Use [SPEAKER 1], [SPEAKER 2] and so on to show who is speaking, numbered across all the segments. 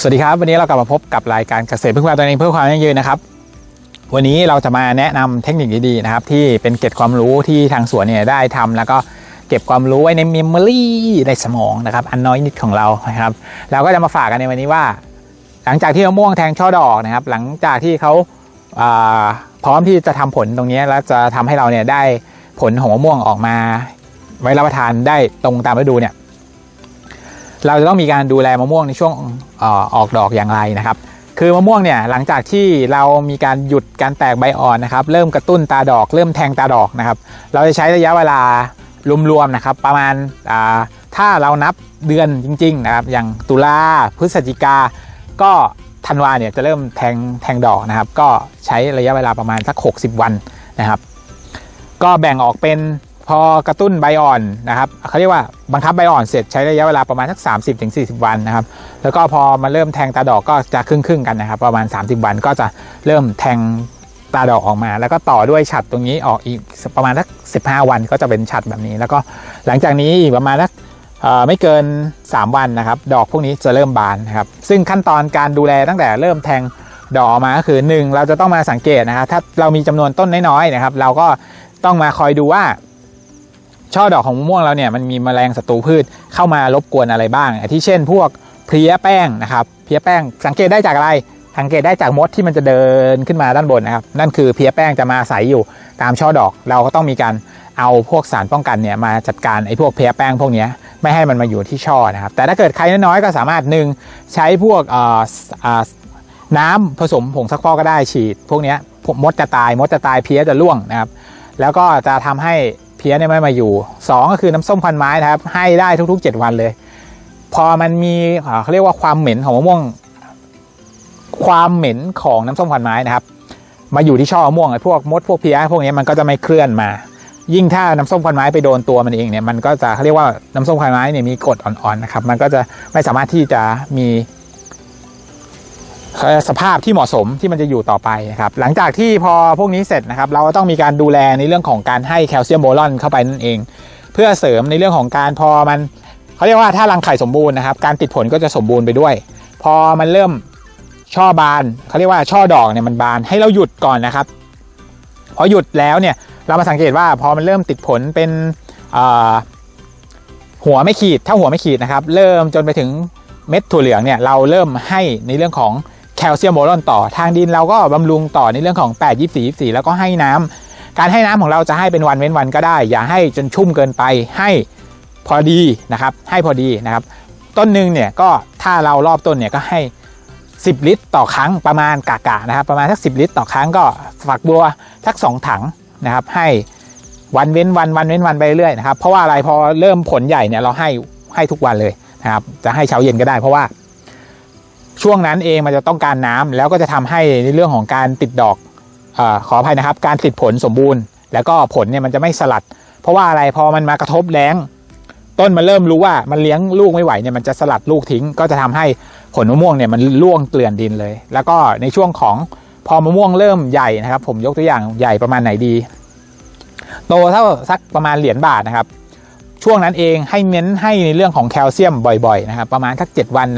[SPEAKER 1] สวัสดีครับ วันนี้เรากลับมาพบกับรายการเกษตรเพื่อความตัวเองเพื่อความยั่งยืนนะครับ วันนี้เราจะมาแนะนำเทคนิคดีๆนะครับ ที่เป็นเกร็ดความรู้ที่ทางสวนเนี่ยได้ทำแล้วก็เก็บความรู้ไว้ในเมมโมรีในสมองนะครับ อันน้อยนิดของเรานะครับ เราก็จะมาฝากกันในวันนี้ว่า หลังจากที่มะม่วงแทงช่อดอกนะครับ หลังจากที่เขาาพร้อมที่จะทำผลตรงนี้แล้วจะทำให้เราเนี่ยได้ผลของมะม่วงออกมา ไว้รับประทานได้ตรงตามฤดูเนี่ย เราจะต้องมีการดูแลมะม่วงในช่วงออออกดอกอย่างไรนะครับ คือมะม่วงเนี่ยหลังจากที่เรามีการหยุดการแตกใบอ่อนนะครับ เริ่มกระตุ้นตาดอก เริ่มแทงตาดอกนะครับ เราจะใช้ระยะเวลารวมๆนะครับ ประมาณาถ้าเรานับเดือนจริงๆนะครับ อย่างตุลาพฤศจิกา ก็ธันวาเนี่ยจะเริ่มแทงแทงดอกนะครับ ก็ใช้ระยะเวลาประมาณสัก 60 วันนะครับ ก็แบ่งออกเป็น พอกระตุ้นใบอ่อนนะครับเขาเรียกว่าบังคับใบอ่อนเสร็จใช้ระยะเวลาประมาณสัก 30-40 วันนะครับ แล้วก็พอมาเริ่มแทงตาดอกก็จะครึ่งครึ่งๆกันนะครับ ประมาณ 30 วันก็จะเริ่มแทงตาดอกออกมา แล้วก็ต่อด้วยฉัดตรงนี้ออกอีกประมาณสัก15 วันก็จะเป็นฉัดแบบนี้ แล้วก็หลังจากนี้อีกประมาณสักไม่เกิน 3 วันนะครับ ดอกพวกนี้จะเริ่มบานนะครับซึ่งขั้นตอนการดูแลตั้งแต่เริ่มแทงดอกออกมาก็คือ 1 เราจะต้องมาสังเกตนะครับถ้าเรามีจำนวนต้นน้อยๆนะครับ เราก็ต้องมาคอยดูว่า ช่อดอกของมะม่วงเราเนี่ยมันมีแมลงศัตรูพืชเข้ามารบกวนอะไรบ้างที่เช่น พวกเพลี้ยแป้งนะครับเพลี้ยแป้งสังเกตได้จากอะไร สังเกตได้จากมดที่มันจะเดินขึ้นมาด้านบนนะครับนั่นคือเพลี้ยแป้งจะมาอาศัยอยู่ตามช่อดอกเราก็ต้องมีการเอาพวกสารป้องกันเนี่ยมาจัดการไอ้พวกเพลี้ยแป้งพวกนี้ไม่ให้มันมาอยู่ที่ช่อนะครับแต่ถ้าเกิดใครน้อยๆก็สามารถหนึ่งใช้พวกเอ่ออ่าน้ำผสมผงซักฟอกก็ได้ฉีด พวกนี้มดจะตายมดจะตายเพลี้ยจะร่วงนะครับแล้วก็จะทำให้ เพี้ยเนี่ยไม่มาอยู่ 2 ก็คือน้ำส้มควันไม้นะครับ ให้ได้ทุก ๆ 7 วันเลย พอมันมีเขาเรียกว่าความเหม็นของมะม่วง ความเหม็นของน้ำส้มควันไม้นะครับ มาอยู่ที่ช่อมะม่วงไอ้พวกมดพวกเพี้ยพวกนี้มันก็จะไม่เคลื่อนมา ยิ่งถ้าน้ำส้มควันไม้ไปโดนตัวมันเองเนี่ยมันก็จะเขาเรียกว่าน้ำส้มควันไม้เนี่ยมีกรดอ่อนๆนะครับ มันก็จะไม่สามารถที่จะมี สภาพที่เหมาะสมที่มันจะอยู่ต่อไปนะครับหลังจากที่พอพวกนี้เสร็จนะครับ เราก็ต้องมีการดูแลในเรื่องของการให้แคลเซียมโบรอนเข้าไปนั่นเอง เพื่อเสริมในเรื่องของการพอมันเขาเรียกว่าถ้ารังไข่สมบูรณ์นะครับ การติดผลก็จะสมบูรณ์ไปด้วย พอมันเริ่มช่อบานเขาเรียกว่าช่อดอกเนี่ยมันบานให้เราหยุดก่อนนะครับ พอหยุดแล้วเนี่ยเรามาสังเกตว่าพอมันเริ่มติดผลเป็นหัวไม่ขีดถ้าหัวไม่ขีดนะครับ เริ่มจนไปถึงเม็ดถั่วเหลืองเนี่ยเราเริ่มให้ในเรื่องของ ลเซียมโบรอนต่อ ทางดินเราก็บำรุงต่อในเรื่องของ 8 24 24 แล้วก็ให้น้ำการให้น้ำของเราจะให้เป็นวันเว้นวันก็ได้ อย่าให้จนชุ่มเกินไปให้พอดีนะครับ ให้พอดีนะครับ ต้นหนึ่งเนี่ยก็ถ้าเรารอบต้นเนี่ยก็ให้ 10 ลิตร ต่อครั้งประมาณกากๆนะครับ ประมาณสัก 10 ลิตร ต่อครั้งก็ฝักบัวสัก 2 ถังนะครับ ให้วันเว้นวันวันเว้นวันไปเรื่อยนะครับ เพราะว่าอะไรพอเริ่มผลใหญ่เนี่ยเราให้ให้ทุกวันเลยนะครับ จะให้เช้าเย็นก็ได้เพราะว่า ช่วงนั้นเองมันจะต้องการน้ำแล้วก็จะทำให้ในเรื่องของการติดดอกอขออภัยนะครับ การติดผลสมบูรณ์ แล้วก็ผลเนี่ยมันจะไม่สลัด เพราะว่าอะไรพอมันมากระทบแรงต้นมันเริ่มรู้ว่ามันเลี้ยงลูกไม่ไหวเนี่ยมันจะสลัดลูกทิ้ง ก็จะทำให้ผลมะม่วงเนี่ยมันร่วงเกลื่อนดินเลย แล้วก็ในช่วงของพอมะม่วงเริ่มใหญ่นะครับ ผมยกตัวอย่างใหญ่ประมาณไหนดี โตเท่าสักประมาณเหรียญบาทนะครับ ช่วงนั้นเองให้เน้นให้ในเรื่องของแคลเซียมบ่อยๆนะครับ ประมาณสัก 7 วัน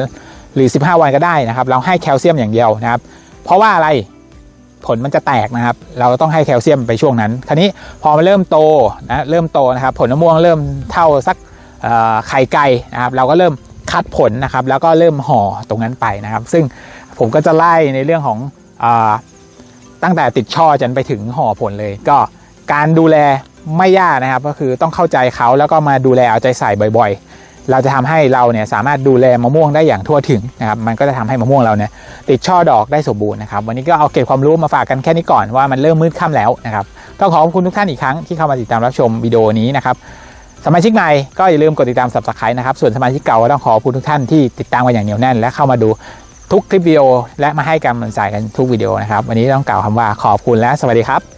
[SPEAKER 1] หรือ 15 วันก็ได้นะครับ เราให้แคลเซียมอย่างเดียวนะครับ เพราะว่าอะไรผลมันจะแตกนะครับ เราต้องให้แคลเซียมไปช่วงนั้น คราวนี้พอมาเริ่มโตนะเริ่มโตนะครับ ผลมะม่วงเริ่มเท่าสักไข่ไก่นะครับ เราก็เริ่มคัดผลนะครับ แล้วก็เริ่มห่อตรงนั้นไปนะครับ ซึ่งผมก็จะไล่ในเรื่องของอตั้งแต่ติดช่อจนไปถึงห่อผลเลย ก็การดูแลไม่ยากนะครับ ก็คือต้องเข้าใจเขาแล้วก็มาดูแลเอาใจใส่บ่อย เราจะทำให้เราเนี่ยสามารถดูแลมะม่วงได้อย่างทั่วถึงนะครับมันก็จะทำให้มะม่วงเราเนี่ยติดช่อดอกได้สมบูรณ์นะครับวันนี้ก็เอาเก็บความรู้มาฝากกันแค่นี้ก่อนว่ามันเริ่มมืดค่ำแล้วนะครับต้องขอขอบคุณทุกท่านอีกครั้งที่เข้ามาติดตามรับชมวิดีโอนี้นะครับสมาชิกใหม่ก็อย่าลืมกดติดตาม subscribe นะครับส่วนสมาชิกเก่าก็ต้องขอขอบคุณทุกท่านที่ติดตามมาอย่างเหนียวแน่น และเข้ามาดูทุกคลิปวิดีโอและมาให้กำลังใจกันทุกวิดีโอนะครับวันนี้ต้องกล่าวคำว่าขอบคุณและสวัสดีครับ